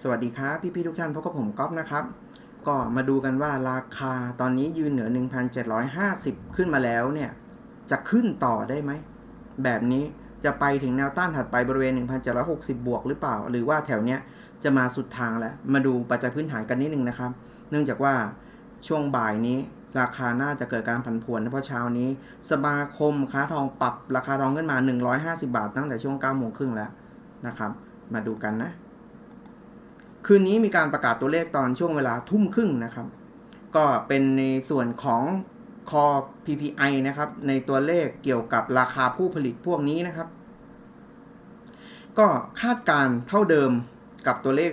สวัสดีครับพี่ๆทุกท่านพบกับผมก๊อฟนะครับ ก็มาดูกันว่าราคาตอนนี้ยืนเหนือ 1,750 ขึ้นมาแล้วเนี่ย จะขึ้นต่อได้ไหม แบบนี้จะไปถึงแนวต้านถัดไปบริเวณ 1,760 บวกหรือเปล่า หรือว่าแถวเนี้ยจะมาสุดทางแล้ว มาดูปัจจัยพื้นฐานกันนิดนึงนะครับ เนื่องจากว่าช่วงบ่ายนี้ราคาน่าจะเกิดการผันผวนเพราะเช้านี้ สมาคมค้าทองปรับราคาทองขึ้นมา 150 บาทตั้งแต่ช่วง9โมงครึ่งแล้วนะครับ มาดูกันนะ คืนนี้มีการประกาศตัวเลขตอนช่วงเวลาทุ่มครึ่งนะครับ ก็เป็นในส่วนของคอ PPI นะครับ ในตัวเลขเกี่ยวกับราคาผู้ผลิตพวกนี้นะครับ ก็คาดการเท่าเดิมกับตัวเลข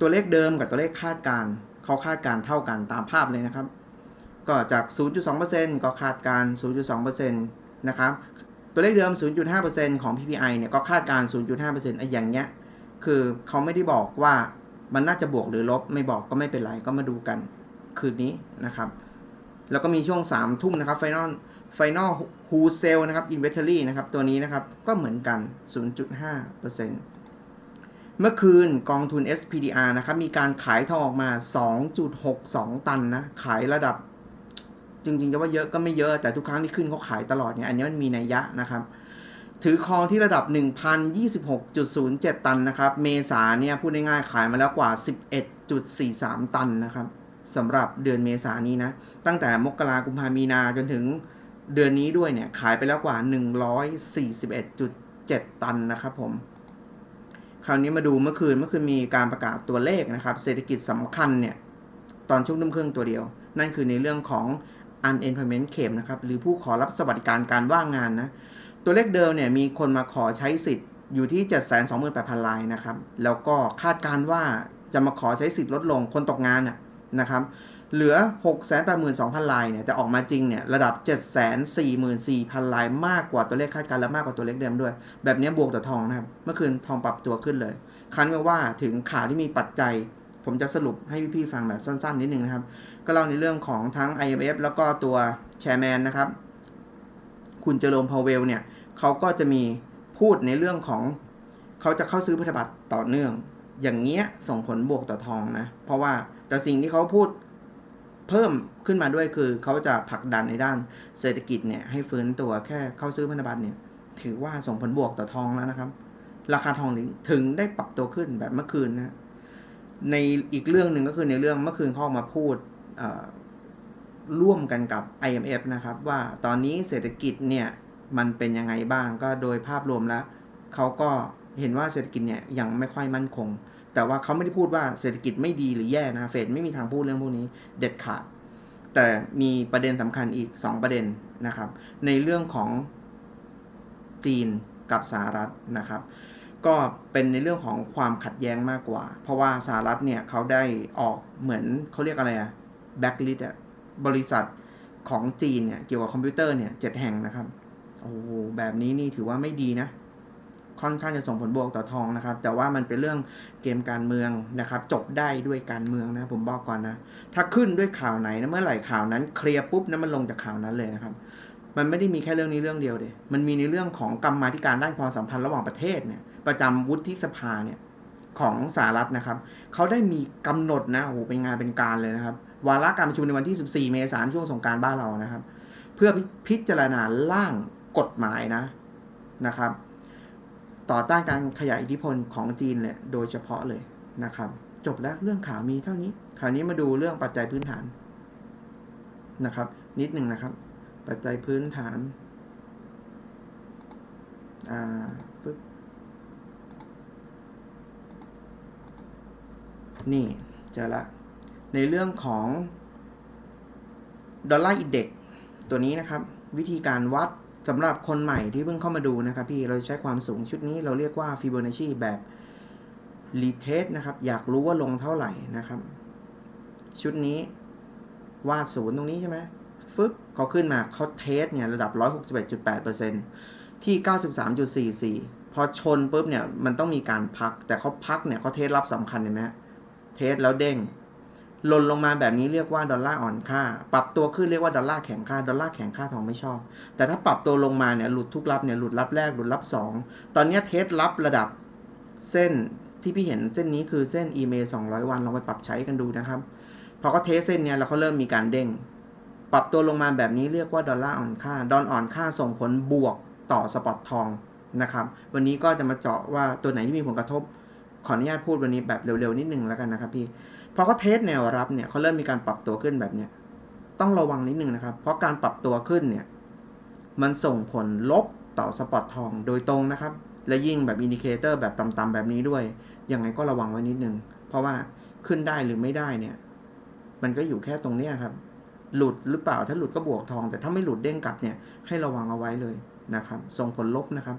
ตัวเลขเดิมกับตัวเลขคาดการเขาคาดการเท่ากันตามภาพเลยนะครับ ก็จาก 0.2%ก็คาดการ 0.2%นะครับ ตัวเลขเดิม 0.5%ของ PPI เนี่ยก็คาดการ 0.5%ไอ้อย่างเงี้ย คือเขาไม่ได้บอกว่ามันน่าจะบวกหรือลบไม่บอกก็ไม่เป็นไรก็มาดูกันคืนนี้นะครับ แล้วก็มีช่วง3ามทุ่มนะครับ Final Final Who Sale นะครับ Inventory นะครับตัวนี้นะครับก็เหมือนกัน 0.5%เมื่อคืนกองทุน SPDR นะครับมีการขายทองออกมา 2.62 ตันนะ ขายระดับ จริงๆจะว่าเยอะก็ไม่เยอะแต่ทุกครั้งที่ขึ้นเขาขายตลอดเนี่ยอันนี้มันมีนัยยะนะครับ ถือครองที่ระดับ 1,026.07 ตันนะครับ เมษาเนี่ยพูดง่ายๆขายมาแล้วกว่า 11.43 ตันนะครับสำหรับเดือนเมษานี้นะ ตั้งแต่มกรากุมภามีนาจนถึงเดือนนี้ด้วยเนี่ย ขายไปแล้วกว่า 141.7 ตันนะครับผม คราวนี้มาดูเมื่อคืนเมื่อคืนมีการประกาศตัวเลขนะครับ เศรษฐกิจสำคัญเนี่ย ตอนช่วงทุ่มครึ่องตัวเดียว นั่นคือในเรื่องของ unemployment claim นะครับ หรือผู้ขอรับสวัสดิการการว่างงานนะ ตัวเลขเดิมเนี่ยมีคนมาขอใช้สิทธิ์อยู่ที่ 728,000รายนะครับ แล้วก็คาดการว่าจะมาขอใช้สิทธิ์ลดลงคนตกงานน่ะนะครับเหลือ 682,000รายเนี่ยจะออกมาจริงเนี่ยระดับ 744,000รายมากกว่าตัวเลขคาดการณ์และมากกว่าตัวเลขเดิมด้วย แบบนี้บวกต่อทองนะครับ เมื่อคืนทองปรับตัวขึ้นเลย คันก็ว่าถึงข่าวที่มีปัจจัย ผมจะสรุปให้พี่ๆฟังแบบสั้นๆนิดนึงนะครับ ก็เล่าในเรื่องของทั้ง IMF แล้วก็ตัวแชร์แมนนะครับ คุณเจอโรมพาวเวลเนี่ย เขาก็จะมีพูดในเรื่องของ เขาจะเข้าซื้อพันธบัตรต่อเนื่อง อย่างเงี้ยส่งผลบวกต่อทองนะ เพราะว่าแต่สิ่งที่เขาพูดเพิ่มขึ้นมาด้วยคือเขาจะผลักดันในด้านเศรษฐกิจเนี่ยให้ฟื้นตัวแค่เข้าซื้อพันธบัตรเนี่ย ถือว่าส่งผลบวกต่อทองแล้วนะครับ ราคาทองถึงได้ปรับตัวขึ้นแบบเมื่อคืนนะในอีกเรื่องหนึ่งก็คือในเรื่องเมื่อคืนเขาออกมาพูดร่วมกันกับ IMF นะครับ ว่าตอนนี้เศรษฐกิจเนี่ย มันเป็นยังไงบ้างก็โดยภาพรวมแล้วเขาก็เห็นว่าเศรษฐกิจเนี่ยยังไม่ค่อยมั่นคง แต่ว่าเขาไม่ได้พูดว่าเศรษฐกิจไม่ดีหรือแย่นะเฟดไม่มีทางพูดเรื่องพวกนี้เด็ดขาด แต่มีประเด็นสำคัญอีก 2 ประเด็นนะครับ ในเรื่องของจีนกับสหรัฐนะครับ ก็เป็นในเรื่องของความขัดแย้งมากกว่า เพราะว่าสหรัฐเนี่ยเขาได้ออกเหมือนเขาเรียกอะไรอะแบ็กลิสอะบริษัทของจีนเนี่ยเกี่ยวกับคอมพิวเตอร์เนี่ยเจ็ดแห่งนะครับ โอ้โหแบบนี้นี่ถือว่าไม่ดีนะ ค่อนข้างจะส่งผลบวกต่อทองนะครับ แต่ว่ามันเป็นเรื่องเกมการเมืองนะครับ จบได้ด้วยการเมืองนะ ผมบอกก่อนนะ ถ้าขึ้นด้วยข่าวไหนนะเมื่อไหร่ข่าวนั้นเคลียร์ปุ๊บนะมันลงจากข่าวนั้นเลยนะครับ มันไม่ได้มีแค่เรื่องนี้เรื่องเดียวเดยมันมีในเรื่องของกรรมาธิการด้านความสัมพันธ์ระหว่างประเทศเนี่ย ประจำวุฒิสภาเนี่ยของสหรัฐนะครับ เขาได้มีกำหนดนะโอ้โหเป็นงานเป็นการเลยนะครับ วาระการประชุมในวันที่ 14 เมษายนช่วงสงการบ้านเรานะครับ เพื่อพิจารณาร่าง กฎหมายนะนะครับ ต่อต้านการขยายอิทธิพลของจีนเนี่ยโดยเฉพาะเลยนะครับ จบแล้วเรื่องข่าวมีเท่านี้คราวนี้มาดูเรื่องปัจจัยพื้นฐานนะครับ นิดหนึ่งนะครับ ปัจจัยพื้นฐานอ่าปึ๊บนี่เจอละในเรื่องของดอลลาร์อินเด็กตัวนี้นะครับ วิธีการวัด สำหรับคนใหม่ที่เพิ่งเข้ามาดูนะครับพี่เราใช้ความสูงชุดนี้เราเรียกว่าฟิโบนัชชีแบบรีเทสนะครับ อยากรู้ว่าลงเท่าไหร่นะครับ ชุดนี้วาดศูนย์ตรงนี้ใช่ไหมฟึบเขาขึ้นมาเขาเทสเนี่ยระดับ 161.8%ที่ 93.44 พอชนปุ๊บเนี่ยมันต้องมีการพัก แต่เขาพักเนี่ยเขาเทสรับสำคัญเห็นไหมเทสแล้วเด้ง หล่นลงมาแบบนี้เรียกว่าดอลลาร์อ่อนค่า ปรับตัวขึ้นเรียกว่าดอลลาร์แข็งค่า ดอลลาร์แข็งค่าทองไม่ชอบ แต่ถ้าปรับตัวลงมาเนี่ยหลุดทุกรับเนี่ยหลุดรับแรกหลุดรับ 2 ตอนนี้เทสรับระดับเส้นที่พี่เห็นเส้นนี้คือเส้น e m a 200 วันลองไปปรับใช้กันดูนะครับพอเขาเทสเส้นเนี้ยแล้วเขาเริ่มมีการเด้ง ปรับตัวลงมาแบบนี้เรียกว่าดอลลาร์อ่อนค่า ดอนอ่อนค่าส่งผลบวกต่อสปอตทองนะครับ วันนี้ก็จะมาเจาะว่าตัวไหนที่มีผลกระทบ ขออนุญาตพูดวันนี้แบบเร็วๆนิดนึงแล้วกันนะครับพี่ พอเขาเทสแนวรับเนี่ยเขาเริ่มมีการปรับตัวขึ้นแบบเนี้ยต้องระวังนิดนึงนะครับ เพราะการปรับตัวขึ้นเนี่ย มันส่งผลลบต่อสปอตทองโดยตรงนะครับ และยิ่งแบบอินดิเคเตอร์แบบต่ำๆแบบนี้ด้วย ยังไงก็ระวังไว้นิดนึง เพราะว่าขึ้นได้หรือไม่ได้เนี่ย มันก็อยู่แค่ตรงเนี้ยครับ หลุดหรือเปล่าถ้าหลุดก็บวกทอง แต่ถ้าไม่หลุดเด้งกลับเนี่ยให้ระวังเอาไว้เลยนะครับ ส่งผลลบนะครับ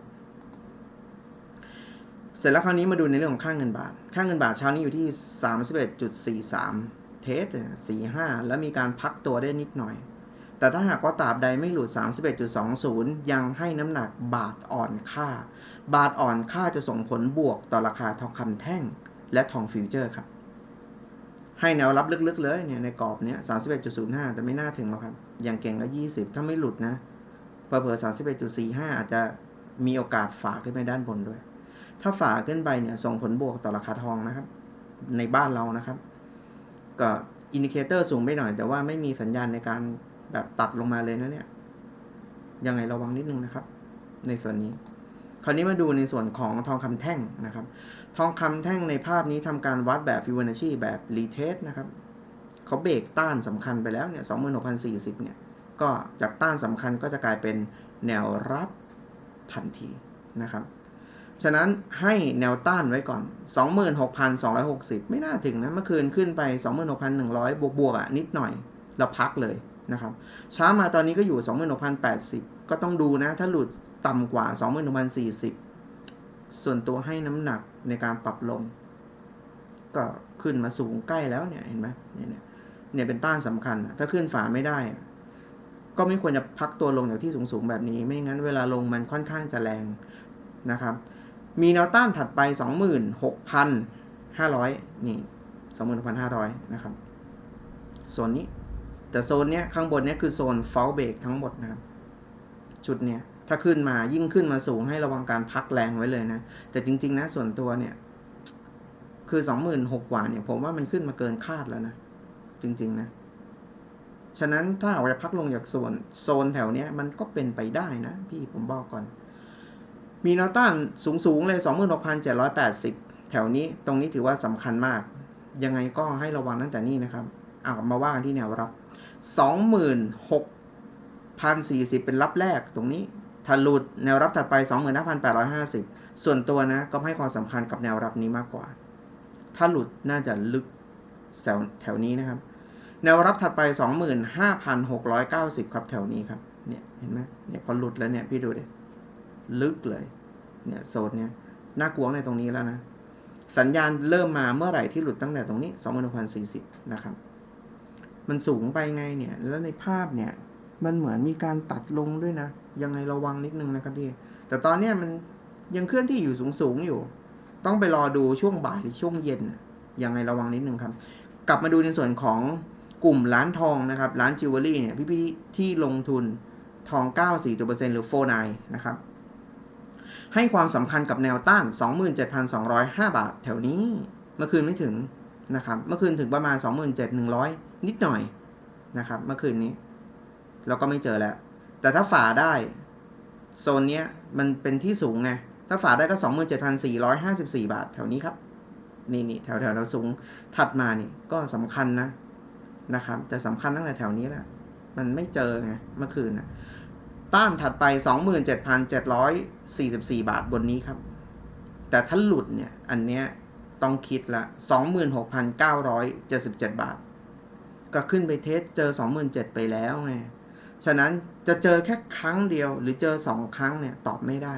เสร็จแล้วคราวนี้มาดูในเรื่องของค่างเงินบาท ค่างเงินบาทเช้านี้อยู่ที่ 31.43 เทส45 แล้วมีการพักตัวได้นิดหน่อย แต่ถ้าหากว่าตราบใดไม่หลุด 31.20 ยังให้น้ำหนักบาทอ่อนค่า บาทอ่อนค่าจะส่งผลบวกต่อราคาทองคำแท่ง และทองฟิวเจอร์ครับ ให้แนวรับลึกๆเลยเนี่ยในกรอบเนี้ย31.05 แต่ไม่น่าถึงหรอกครับ อย่างเก่งก็ 20 ถ้าไม่หลุดนะเผลอๆ31.45 อาจจะมีโอกาสฝากขึ้นไปด้านบนด้วย ถ้าฝ่าขึ้นไปเนี่ยส่งผลบวกต่อราคาทองนะครับ ในบ้านเรานะครับ ก็อินดิเคเตอร์สูงไปหน่อย แต่ว่าไม่มีสัญญาณในการแบบตัดลงมาเลยนะเนี่ย ยังไงระวังนิดนึงนะครับ ในส่วนนี้ คราวนี้มาดูในส่วนของทองคำแท่งนะครับ ทองคำแท่งในภาพนี้ทำการวัดแบบฟิว b o n a c ชีแบบรีเทสนะครับเขาเบรกต้านสำคัญไปแล้วเนี่ย26,040เนี่ย ก็จากต้านสำคัญก็จะกลายเป็นแนวรับทันทีนะครับ ฉะนั้นให้แนวต้านไว้ก่อน 26,260 ไม่น่าถึงนะ เมื่อคืนขึ้นไป 26,100 บวกบวกอะนิดหน่อยเราพักเลยนะครับช้ามาตอนนี้ก็อยู่ 26,080 ก็ต้องดูนะ ถ้าหลุดต่ำกว่า 26,040 ส่วนตัวให้น้ำหนักในการปรับลง ก็ขึ้นมาสูงใกล้แล้วเนี่ย เห็นไหมเนี่ยเนี่ยเป็นต้านสำคัญอะถ้าขึ้นฝาไม่ได้ ก็ไม่ควรจะพักตัวลงจากที่สูงๆแบบนี้ ไม่งั้นเวลาลงมันค่อนข้างจะแรงนะครับ มีแนวต้านถัดไป 26,500 นี่ 26,500 นะครับ โซนนี้ แต่โซนเนี้ยข้างบนเนี้ยคือโซนเฟลเบรกทั้งหมดนะครับ ชุดเนี้ย ถ้าขึ้นมายิ่งขึ้นมาสูงให้ระวังการพักแรงไว้เลยนะ แต่จริง ๆ นะ ส่วนตัวเนี่ย คือ 26,000กว่าเนี่ย ผมว่ามันขึ้นมาเกินคาดแล้วนะ จริง ๆ นะ ฉะนั้นถ้าเราจะพักลงจากโซนโซนแถวเนี้ยมันก็เป็นไปได้นะ พี่ผมบอกก่อน มีแนวต้านสูงๆเลย 26,780 แถวนี้ตรงนี้ถือว่าสำคัญมาก ยังไงก็ให้ระวังตั้งแต่นี้นะครับเอามาว่ากันที่แนวรับ 26,040 เป็นรับแรกตรงนี้ถลุดแนวรับถัดไป 25,850 ส่วนตัวนะก็ให้ความสำคัญกับแนวรับนี้มากกว่า ถ้าหลุดน่าจะลึกแถวแถวนี้นะครับ แนวรับถัดไป 25,690 ครับแถวนี้ครับ เนี่ยเห็นไหมเนี่ยพอหลุดแล้วเนี่ยพี่ดูดิ ลึกเลย เนี่ยโซนเนี่ยน่ากลัวในตรงนี้แล้วนะ สัญญาณเริ่มมาเมื่อไหร่ที่หลุดตั้งแต่ตรงนี้26,040 นะครับ มันสูงไปไงเนี่ย แล้วในภาพเนี่ย มันเหมือนมีการตัดลงด้วยนะ ยังไงระวังนิดนึงนะครับพี่ แต่ตอนเนี้ยมันยังเคลื่อนที่อยู่สูงๆอยู่ ต้องไปรอดูช่วงบ่ายหรือช่วงเย็น ยังไงระวังนิดนึงครับ กลับมาดูในส่วนของกลุ่มร้านทองนะครับ ร้านจิวเวลรี่เนี่ยพี่ๆที่ลงทุนทอง 94ตัวเปอร์เซ็นต์หรือ 49 นะครับ ให้ความสำคัญกับแนวต้าน 27,205 บาท แถวนี้ เมื่อคืนไม่ถึงนะครับ เมื่อคืนถึงประมาณ 27,100 นิดหน่อยนะครับ เมื่อคืนนี้ เราก็ไม่เจอแล้ว แต่ถ้าฝ่าได้โซนเนี้ยมันเป็นที่สูงไง ถ้าฝ่าได้ก็ 27,454 บาท แถวนี้ครับ นี่นี่แถวแถวเราสูง ถัดมานี่ก็สำคัญนะนะครับ แต่สำคัญตั้งแต่แถวนี้แหละ มันไม่เจอไงเมื่อคืนนะ ต้านถัดไป 27,744 บาทบนนี้ครับ แต่ถ้าหลุดเนี่ย อันเนี้ยต้องคิดละ 26,977 บาท ก็ขึ้นไปเทสเจอ 27,000ไปแล้วไง ฉะนั้นจะเจอแค่ครั้งเดียวหรือเจอ 2 ครั้งเนี่ย ตอบไม่ได้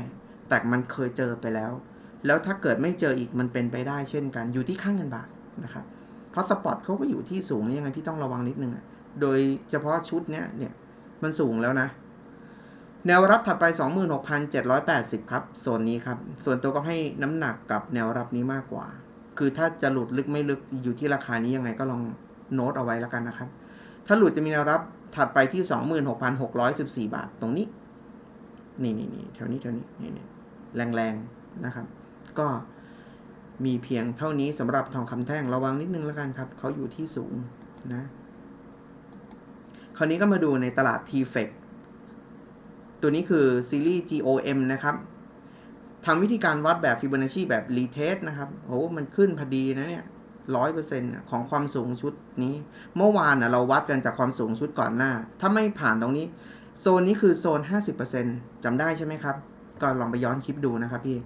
แต่มันเคยเจอไปแล้ว แล้วถ้าเกิดไม่เจออีกมันเป็นไปได้เช่นกัน อยู่ที่ค่างเงินบาทนะครับ เพราะสปอตเขาก็อยู่ที่สูงยังไงพี่ต้องระวังนิดนึงโดยเฉพาะชุดเนี้ยเนี่ยมันสูงแล้วนะ แนวรับถัดไป 26,780 ครับโซนนี้ครับ ส่วนตัวก็ให้น้ำหนักกับแนวรับนี้มากกว่า คือถ้าจะหลุดลึกไม่ลึกอยู่ที่ราคานี้ยังไงก็ลองโน้ตเอาไว้แล้วกันนะครับ ถ้าหลุดจะมีแนวรับถัดไปที่ 26,614 บาทตรงนี้ นี่นี่นี่แถวนี้แถวนี้นี่นี่แรงๆนะครับ ก็มีเพียงเท่านี้สำหรับทองคำแท่งระวังนิดนึงแล้วกันครับเขาอยู่ที่สูงนะ คราวนี้ก็มาดูในตลาด t f e c ตัวนี้คือซีรีส์ GOM นะครับทำวิธีการวัดแบบ Fibonacci แบบ retest นะครับโอ้มันขึ้นพอดีนะเนี่ยร้อยเปอร์เซ็นต์ของความสูงชุดนี้ เมื่อวานนะเราวัดกันจากความสูงชุดก่อนหน้า ถ้าไม่ผ่านตรงนี้ โซนนี้คือโซน 50%จำได้ใช่ไหมครับ ก็ลองไปย้อนคลิปดูนะครับพี่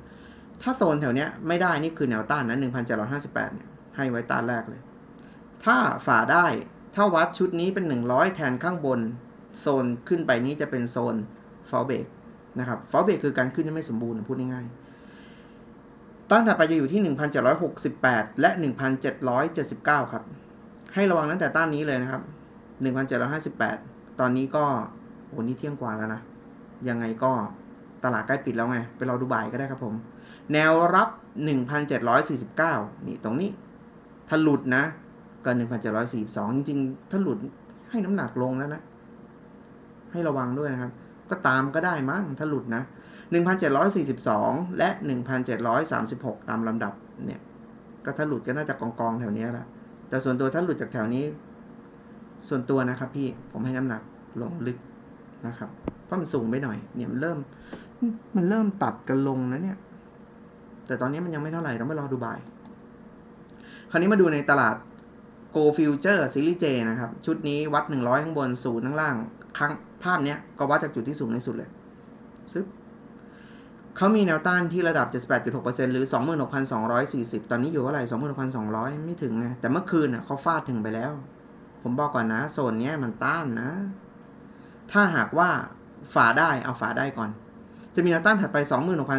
ถ้าโซนแถวเนี้ยไม่ได้นี่คือแนวต้านนะ1,758เนี่ยให้ไว้ต้านแรกเลย ถ้าฝ่าได้ ถ้าวัดชุดนี้เป็น 100 แทนข้างบน โซนขึ้นไปนี้จะเป็นโซน ฟอลเบกนะครับฟอลเบกคือการขึ้นที่ไม่สมบูรณ์พูดง่ายๆต้านถัดไปจะอยู่ที่ 1,768 และ 1,779 ครับ ให้ระวังตั้งแต่ต้านนี้เลยนะครับ 1,758 ตอนนี้ก็โอ้นี่เที่ยงกว่าแล้วนะ ยังไงก็ตลาดใกล้ปิดแล้วไง ไปรอดูบ่ายก็ได้ครับผม แนวรับ 1,749 นี่ตรงนี้ ถ้าหลุดนะก็1,742 จริงๆ ถ้าหลุดให้น้ำหนักลงแล้วนะ ให้ระวังด้วยนะครับ ก็ตามก็ได้มั้งถ้าหลุดนะ 1,742 และ 1,736 ตามลำดับเนี่ย ก็ถ้าหลุดก็น่าจะกองกองแถวนี้แหละแต่ส่วนตัวถ้าหลุดจากแถวนี้ ส่วนตัวนะครับพี่ผมให้น้ำหนักลงลึกนะครับเพราะมันสูงไปหน่อยเนี่ยมันเริ่ม มันเริ่มตัดกันลงนะเนี่ย แต่ตอนนี้มันยังไม่เท่าไหร่ต้องไปรอดูบ่ายคราวนี้มาดูในตลาด Go Future Series J นะครับ ชุดนี้วัด 100 ข้างบนศูนย์ข้างล่างครั้ง ภาพเนี้ยก็วัดจากจุดที่สูงที่สุดเลยซึบเขามีแนวต้านที่ระดับ 78.6%หรือ 26,240 ตอนนี้อยู่เท่าไหร่ 26,200 ไม่ถึงไง แต่เมื่อคืนน่ะเขาฟาดถึงไปแล้ว ผมบอกก่อนนะ โซนเนี้ยมันต้านนะ ถ้าหากว่าฝ่าได้เอาฝ่าได้ก่อน จะมีแนวต้านถัดไป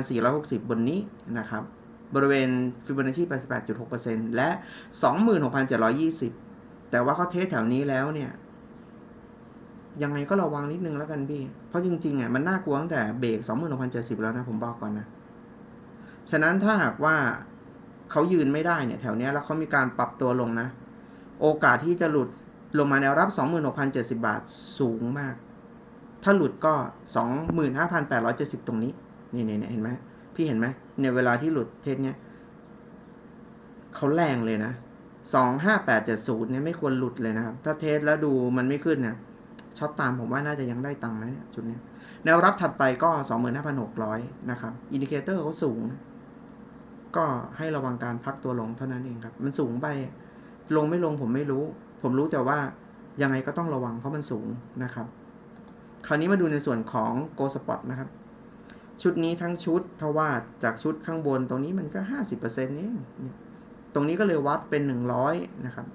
26,460 บนนี้นะครับ บริเวณฟิโบนัชชี88.6%และ 26,720 แต่ว่าเขาเทสแถวนี้แล้วเนี่ย ยังไงก็ระวังนิดนึงแล้วกันพี่ เพราะจริงๆอะมันน่ากลัวตั้งแต่เบรก26,070 แล้วนะผมบอกก่อนนะ ฉะนั้นถ้าหากว่าเขายืนไม่ได้เนี่ย แถวเนี้ยแล้วเขามีการปรับตัวลงนะ โอกาสที่จะหลุดลงมาแนวรับ 26,070 บาทสูงมาก ถ้าหลุดก็ 25,870 ตรงนี้ นี่นี่เห็นไหมพี่เห็นไหมเนี่ยเวลาที่หลุดเทสเนี้ยเขาแรงเลยนะ 25870เนี่ยไม่ควรหลุดเลยนะครับ ถ้าเทสแล้วดูมันไม่ขึ้นเนี่ย ช็อตตามผมว่าน่าจะยังได้ตังค์นะเนี่ยจุดนี้แนวรับถัดไปก็ 25,600 นะครับ อินดิเคเตอร์เขาสูง ก็ให้ระวังการพักตัวลงเท่านั้นเองครับ มันสูงไป ลงไม่ลงผมไม่รู้ ผมรู้แต่ว่ายังไงก็ต้องระวังเพราะมันสูงนะครับ คราวนี้มาดูในส่วนของ Go Spot นะครับ ชุดนี้ทั้งชุดทว่าจากชุดข้างบนตรงนี้มันก็ 50%เองเนี่ยตรงนี้ก็เลยวัดเป็น 100 นะครับ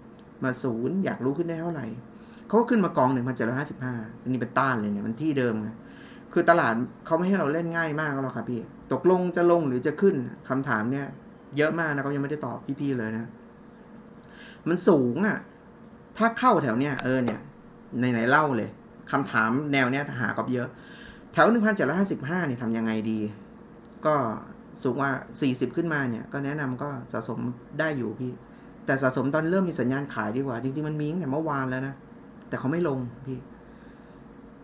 มาศูนย์อยากรู้ขึ้นได้เท่าไหร่ เขาก็ขึ้นมากอง1,755อันนี้เป็นต้านเลยเนี่ยมันที่เดิมไงคือตลาดเขาไม่ให้เราเล่นง่ายมากหรอกครับพี่ ตกลงจะลงหรือจะขึ้นคำถามเนี่ย เยอะมากนะเขายังไม่ได้ตอบพี่ๆเลยนะ มันสูงอะ่ะ ถ้าเข้าแถวเนี้ยเออเนี่ยไหนๆเล่าเลยคำถามแนวเนี้ยหาก็เยอะ แถว1,755เจ็ดร้อยห้าสิบห้าเนี่ยทำยังไงดี ก็สูงว่า40ขึ้นมาเนี่ย ก็แนะนำก็สะสมได้อยู่พี่ แต่สะสมตอนเริ่มมีสัญญาณขายดีกว่า จริงๆมันมีตั้งแต่เมื่อวานแล้วนะ แต่เขาไม่ลงพี่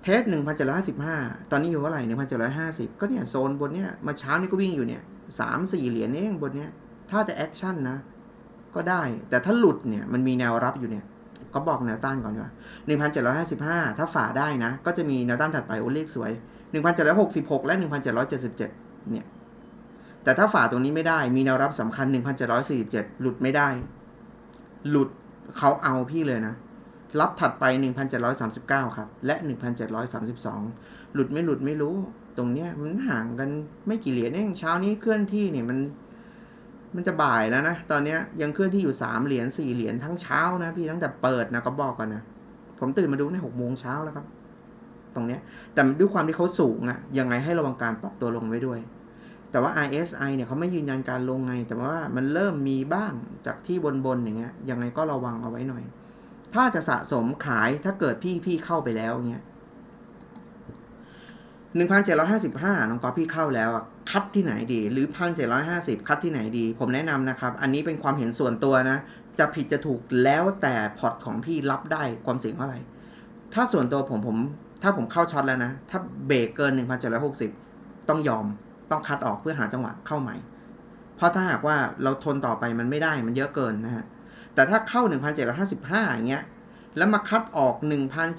เทสหนึ่งพันเจ็ดร้อยสิบห้าตอนนี้อยู่เท่าไหร่หนึ่งพันเจ็ดร้อยห้าสิบก็เนี่ยโซนบนเนี่ยมาเช้านี่ก็วิ่งอยู่เนี่ยสามสี่เหรียญเองบนเนี่ยถ้าจะแอคชั่นนะ ก็ได้ แต่ถ้าหลุดเนี่ยมันมีแนวรับอยู่เนี่ย ก็บอกแนวต้านก่อนว่าหนึ่งพันเจ็ดร้อยห้าสิบห้าถ้าฝ่าได้นะ ก็จะมีแนวต้านถัดไปโอ้เลขสวยหนึ่งพันเจ็ดร้อยหกสิบหกและหนึ่งพันเจ็ดร้อยเจ็ดสิบเจ็ดเนี่ย แต่ถ้าฝ่าตรงนี้ไม่ได้ มีแนวรับสำคัญหนึ่งพันเจ็ดร้อยสี่สิบเจ็ดหลุดไม่ได้ หลุดเขาเอาพี่เลยนะ รับถัดไป 1,739 ครับ และ 1,732 หลุดไม่หลุดไม่รู้ ตรงเนี้ยมันห่างกันไม่กี่เหรียญเองเช้านี้เคลื่อนที่เนี่ยมันมันจะบ่ายแล้วนะ ตอนเนี้ยยังเคลื่อนที่อยู่ 3 เหรียญ4เหรียญทั้งเช้านะพี่ตั้งแต่เปิดนะก็บอกกันนะ ผมตื่นมาดูใน6โมงเช้าแล้วครับ ตรงเนี้ยแต่ด้วยความที่เขาสูงอะยังไงให้ระวังการปรับตัวลงไว้ด้วย แต่ว่า RSI เนี่ยเขาไม่ยืนยันการลงไง แต่ว่ามันเริ่มมีบ้างจากที่บนๆอย่างเงี้ยยังไงก็ระวังเอาไว้หน่อย ถ้าจะสะสมขายถ้าเกิดพี่พี่เข้าไปแล้วเงี้ยหนึ่งพันเจ็ดร้อยห้าสิบห้าน้องกอฟพี่เข้าแล้วอะคัดที่ไหนดี หรือพันเจ็ดร้อยห้าสิบคัดที่ไหนดี ผมแนะนำนะครับ อันนี้เป็นความเห็นส่วนตัวนะ จะผิดจะถูกแล้วแต่พอร์ตของพี่รับได้ความเสี่ยงเท่าไหร่ถ้าส่วนตัวผมผม ถ้าผมเข้าช็อตแล้วนะ ถ้าเบรกเกิน1,760ต้องยอมต้องคัดออกเพื่อหาจังหวะเข้าใหม่ เพราะถ้าหากว่าเราทนต่อไปมันไม่ได้มันเยอะเกินนะฮะ แต่ถ้าเข้า 1,755 อย่างเงี้ย แล้วมาคัดออก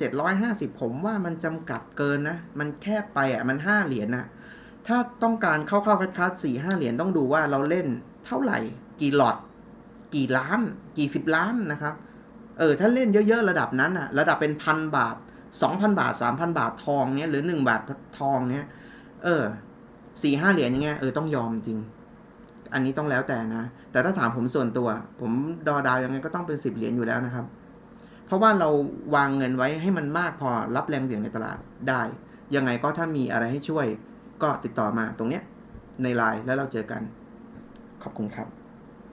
1,750 ผมว่ามันจำกัดเกินนะ มันแคบไปอะ มัน 5 เหรียญนะ ถ้าต้องการเข้าเข้าคัดคัดสี่ห้าเหรียญต้องดูว่าเราเล่นเท่าไหร่ กี่หลอด กี่ล้าน กี่สิบล้านนะครับ เออ ถ้าเล่นเยอะๆ ระดับนั้นอะ ระดับเป็นพันบาท 2,000 บาท 3,000 บาททองเนี้ย หรือ 1 บาททองเนี้ย เออสี่ห้าเหรียญอย่างเงี้ย เออ ต้องยอมจริง อันนี้ต้องแล้วแต่นะ แต่ถ้าถามผมส่วนตัว ผมดอดาวยังไงก็ต้องเป็นสิบเหรียญอยู่แล้วนะครับ เพราะว่าเราวางเงินไว้ให้มันมากพอรับแรงเหวี่ยงในตลาดได้ ยังไงก็ถ้ามีอะไรให้ช่วยก็ติดต่อมาตรงเนี้ยในไลน์แล้วเราเจอกัน ขอบคุณครับ